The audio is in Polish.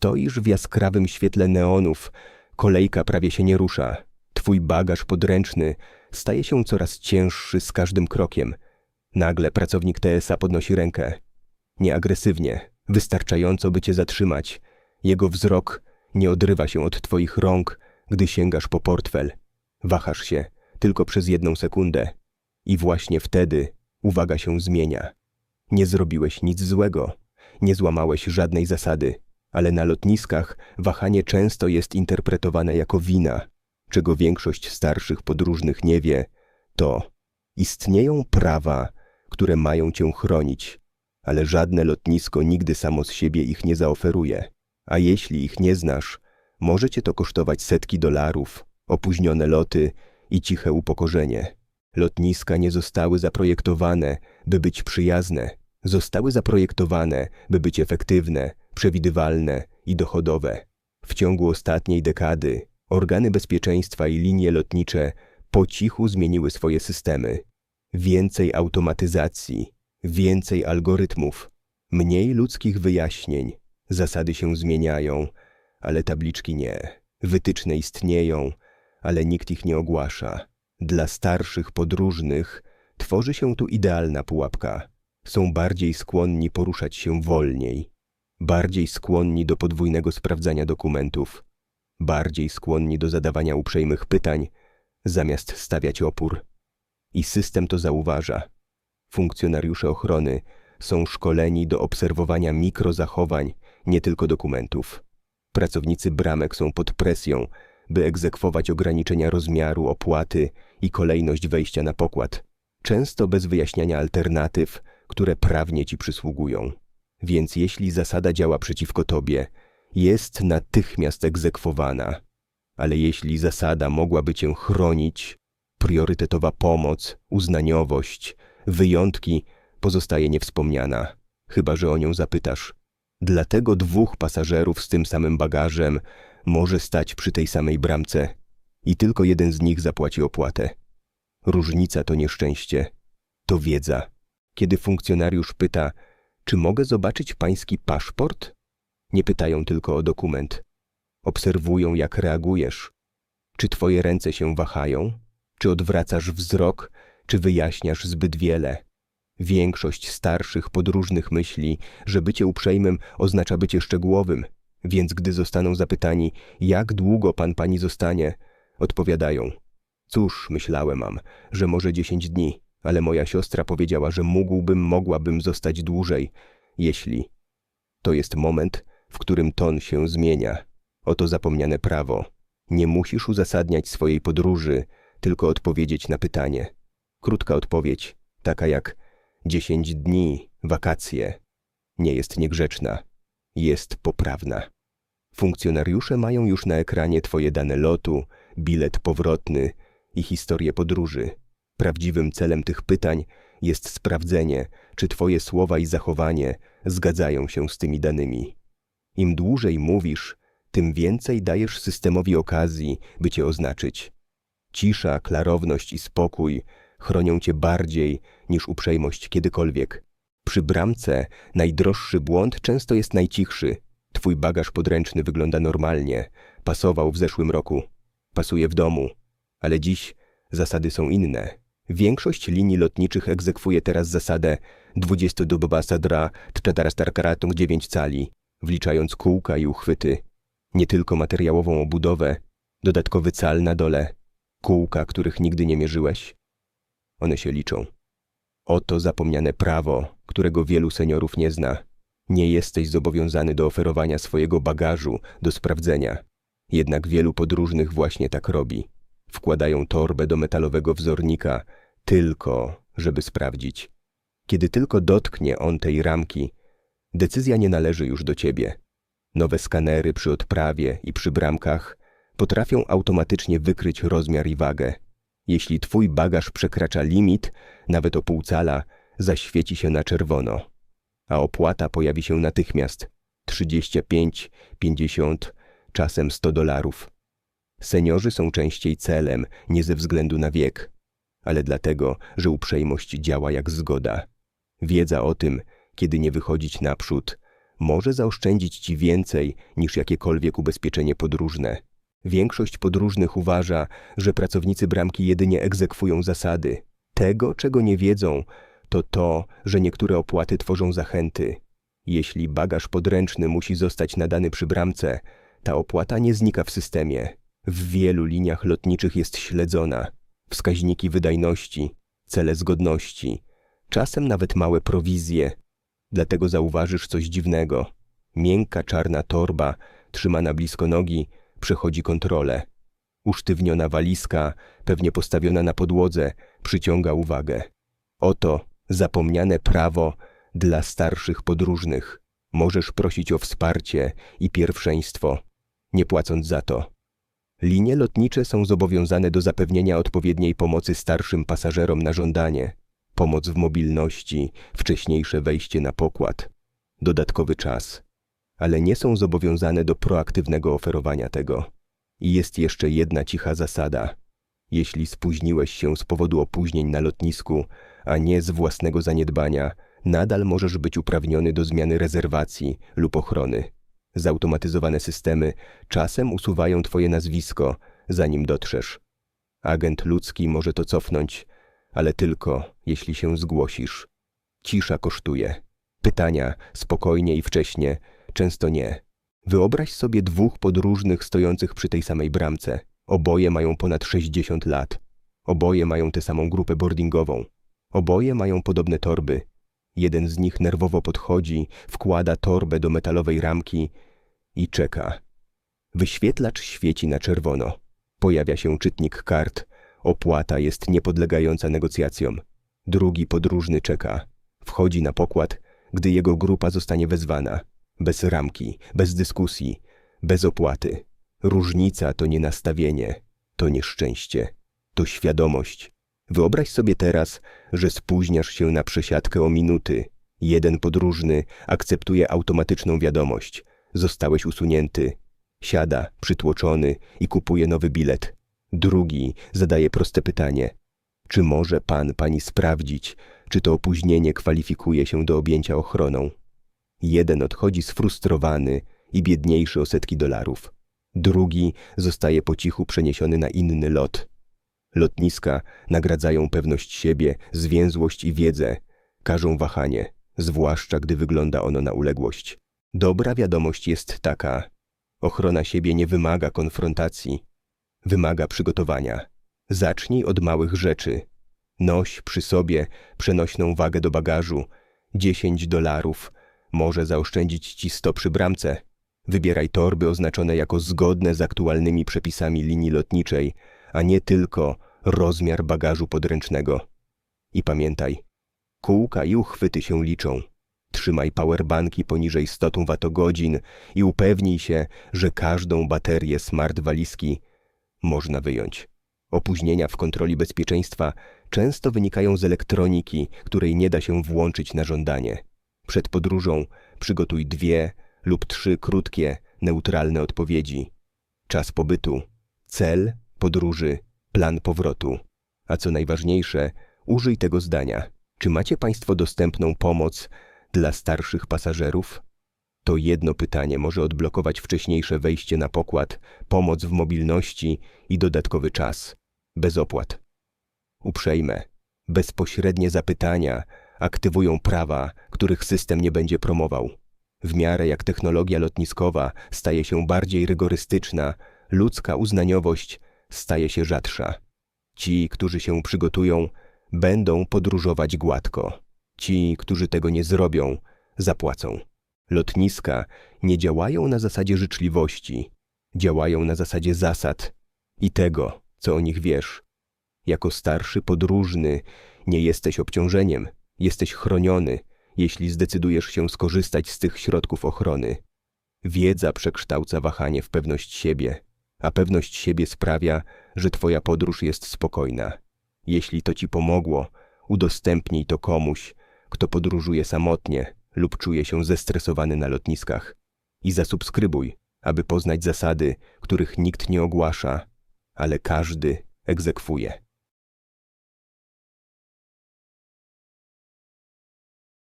Stoisz w jaskrawym świetle neonów, kolejka prawie się nie rusza. Twój bagaż podręczny staje się coraz cięższy z każdym krokiem. Nagle pracownik TSA podnosi rękę. Nieagresywnie, wystarczająco by cię zatrzymać. Jego wzrok nie odrywa się od twoich rąk, gdy sięgasz po portfel. Wahasz się tylko przez jedną sekundę. I właśnie wtedy uwaga się zmienia. Nie zrobiłeś nic złego, nie złamałeś żadnej zasady, ale na lotniskach wahanie często jest interpretowane jako wina. Czego większość starszych podróżnych nie wie, to istnieją prawa, które mają cię chronić, ale żadne lotnisko nigdy samo z siebie ich nie zaoferuje. A jeśli ich nie znasz, może cię to kosztować setki dolarów, opóźnione loty i ciche upokorzenie. Lotniska nie zostały zaprojektowane, by być przyjazne. Zostały zaprojektowane, by być efektywne, przewidywalne i dochodowe. W ciągu ostatniej dekady organy bezpieczeństwa i linie lotnicze po cichu zmieniły swoje systemy. Więcej automatyzacji, więcej algorytmów, mniej ludzkich wyjaśnień. Zasady się zmieniają, ale tabliczki nie. Wytyczne istnieją, ale nikt ich nie ogłasza. Dla starszych podróżnych tworzy się tu idealna pułapka. Są bardziej skłonni poruszać się wolniej, bardziej skłonni do podwójnego sprawdzania dokumentów, bardziej skłonni do zadawania uprzejmych pytań, zamiast stawiać opór. I system to zauważa. Funkcjonariusze ochrony są szkoleni do obserwowania mikrozachowań, nie tylko dokumentów. Pracownicy bramek są pod presją, by egzekwować ograniczenia rozmiaru, opłaty i kolejność wejścia na pokład, często bez wyjaśniania alternatyw, które prawnie ci przysługują. Więc jeśli zasada działa przeciwko tobie, jest natychmiast egzekwowana. Ale jeśli zasada mogłaby cię chronić, priorytetowa pomoc, uznaniowość, wyjątki pozostaje niewspomniana, chyba że o nią zapytasz. Dlatego dwóch pasażerów z tym samym bagażem może stać przy tej samej bramce i tylko jeden z nich zapłaci opłatę. Różnica to nieszczęście, to wiedza. Kiedy funkcjonariusz pyta, czy mogę zobaczyć pański paszport? Nie pytają tylko o dokument. Obserwują, jak reagujesz. Czy twoje ręce się wahają? Czy odwracasz wzrok? Czy wyjaśniasz zbyt wiele? Większość starszych podróżnych myśli, że bycie uprzejmym oznacza bycie szczegółowym, więc gdy zostaną zapytani, jak długo pan pani zostanie, odpowiadają: Cóż, myślałem mam, że może dziesięć dni, ale moja siostra powiedziała, że mógłbym, mogłabym zostać dłużej, jeśli. To jest moment, w którym ton się zmienia. Oto zapomniane prawo. Nie musisz uzasadniać swojej podróży, tylko odpowiedzieć na pytanie. Krótka odpowiedź, taka jak dziesięć dni, wakacje, nie jest niegrzeczna, jest poprawna. Funkcjonariusze mają już na ekranie Twoje dane lotu, bilet powrotny i historię podróży. Prawdziwym celem tych pytań jest sprawdzenie, czy Twoje słowa i zachowanie zgadzają się z tymi danymi. Im dłużej mówisz, tym więcej dajesz systemowi okazji, by Cię oznaczyć. Cisza, klarowność i spokój chronią Cię bardziej niż uprzejmość kiedykolwiek. Przy bramce najdroższy błąd często jest najcichszy. Twój bagaż podręczny wygląda normalnie, pasował w zeszłym roku, pasuje w domu, ale dziś zasady są inne. Większość linii lotniczych egzekwuje teraz zasadę 20 dobowa sadra tczatarastarkaratung 9 cali, wliczając kółka i uchwyty. Nie tylko materiałową obudowę, dodatkowy cal na dole, kółka, których nigdy nie mierzyłeś. One się liczą. Oto zapomniane prawo, którego wielu seniorów nie zna. Nie jesteś zobowiązany do oferowania swojego bagażu do sprawdzenia. Jednak wielu podróżnych właśnie tak robi. Wkładają torbę do metalowego wzornika tylko, żeby sprawdzić. Kiedy tylko dotknie on tej ramki, decyzja nie należy już do ciebie. Nowe skanery przy odprawie i przy bramkach potrafią automatycznie wykryć rozmiar i wagę. Jeśli twój bagaż przekracza limit, nawet o pół cala, zaświeci się na czerwono, a opłata pojawi się natychmiast 35, 50, czasem 100 dolarów. Seniorzy są częściej celem, nie ze względu na wiek, ale dlatego, że uprzejmość działa jak zgoda. Wiedza o tym, kiedy nie wychodzić naprzód, może zaoszczędzić ci więcej niż jakiekolwiek ubezpieczenie podróżne. Większość podróżnych uważa, że pracownicy bramki jedynie egzekwują zasady. Tego, czego nie wiedzą, to to, że niektóre opłaty tworzą zachęty. Jeśli bagaż podręczny musi zostać nadany przy bramce, ta opłata nie znika w systemie. W wielu liniach lotniczych jest śledzona. Wskaźniki wydajności, cele zgodności, czasem nawet małe prowizje. Dlatego zauważysz coś dziwnego. Miękka czarna torba, trzymana blisko nogi, przechodzi kontrolę. Usztywniona walizka, pewnie postawiona na podłodze, przyciąga uwagę. Oto zapomniane prawo dla starszych podróżnych. Możesz prosić o wsparcie i pierwszeństwo, nie płacąc za to. Linie lotnicze są zobowiązane do zapewnienia odpowiedniej pomocy starszym pasażerom na żądanie. Pomoc w mobilności, wcześniejsze wejście na pokład, dodatkowy czas. Ale nie są zobowiązane do proaktywnego oferowania tego. I jest jeszcze jedna cicha zasada. Jeśli spóźniłeś się z powodu opóźnień na lotnisku, a nie z własnego zaniedbania, nadal możesz być uprawniony do zmiany rezerwacji lub ochrony. Zautomatyzowane systemy czasem usuwają twoje nazwisko, zanim dotrzesz. Agent ludzki może to cofnąć, ale tylko jeśli się zgłosisz. Cisza kosztuje. Pytania spokojnie i wcześnie, często nie. Wyobraź sobie dwóch podróżnych stojących przy tej samej bramce. Oboje mają ponad 60 lat. Oboje mają tę samą grupę boardingową. Oboje mają podobne torby. Jeden z nich nerwowo podchodzi, wkłada torbę do metalowej ramki i czeka. Wyświetlacz świeci na czerwono. Pojawia się czytnik kart. Opłata jest niepodlegająca negocjacjom. Drugi podróżny czeka. Wchodzi na pokład, gdy jego grupa zostanie wezwana. Bez ramki, bez dyskusji, bez opłaty. Różnica to nie nastawienie, to nieszczęście, to świadomość. Wyobraź sobie teraz, że spóźniasz się na przesiadkę o minuty. Jeden podróżny akceptuje automatyczną wiadomość. Zostałeś usunięty. Siada, przytłoczony i kupuje nowy bilet. Drugi zadaje proste pytanie. Czy może pan, pani sprawdzić, czy to opóźnienie kwalifikuje się do objęcia ochroną? Jeden odchodzi sfrustrowany i biedniejszy o setki dolarów. Drugi zostaje po cichu przeniesiony na inny lot. Lotniska nagradzają pewność siebie, zwięzłość i wiedzę, każą wahanie, zwłaszcza gdy wygląda ono na uległość. Dobra wiadomość jest taka. Ochrona siebie nie wymaga konfrontacji, wymaga przygotowania. Zacznij od małych rzeczy. Noś przy sobie przenośną wagę do bagażu, 10 dolarów, może zaoszczędzić ci 100 przy bramce. Wybieraj torby oznaczone jako zgodne z aktualnymi przepisami linii lotniczej, a nie tylko rozmiar bagażu podręcznego. I pamiętaj, kółka i uchwyty się liczą. Trzymaj powerbanki poniżej 100 watogodzin i upewnij się, że każdą baterię smart walizki można wyjąć. Opóźnienia w kontroli bezpieczeństwa często wynikają z elektroniki, której nie da się włączyć na żądanie. Przed podróżą przygotuj dwie lub trzy krótkie, neutralne odpowiedzi. Czas pobytu, cel podróży, plan powrotu. A co najważniejsze, użyj tego zdania. Czy macie Państwo dostępną pomoc dla starszych pasażerów? To jedno pytanie może odblokować wcześniejsze wejście na pokład, pomoc w mobilności i dodatkowy czas. Bez opłat. Uprzejme, bezpośrednie zapytania aktywują prawa, których system nie będzie promował. W miarę jak technologia lotniskowa staje się bardziej rygorystyczna, ludzka uznaniowość staje się rzadsza. Ci, którzy się przygotują, będą podróżować gładko. Ci, którzy tego nie zrobią, zapłacą. Lotniska nie działają na zasadzie życzliwości, działają na zasadzie zasad i tego, co o nich wiesz. Jako starszy podróżny nie jesteś obciążeniem, jesteś chroniony, jeśli zdecydujesz się skorzystać z tych środków ochrony. Wiedza przekształca wahanie w pewność siebie, a pewność siebie sprawia, że Twoja podróż jest spokojna. Jeśli to Ci pomogło, udostępnij to komuś, kto podróżuje samotnie lub czuje się zestresowany na lotniskach. I zasubskrybuj, aby poznać zasady, których nikt nie ogłasza, ale każdy egzekwuje.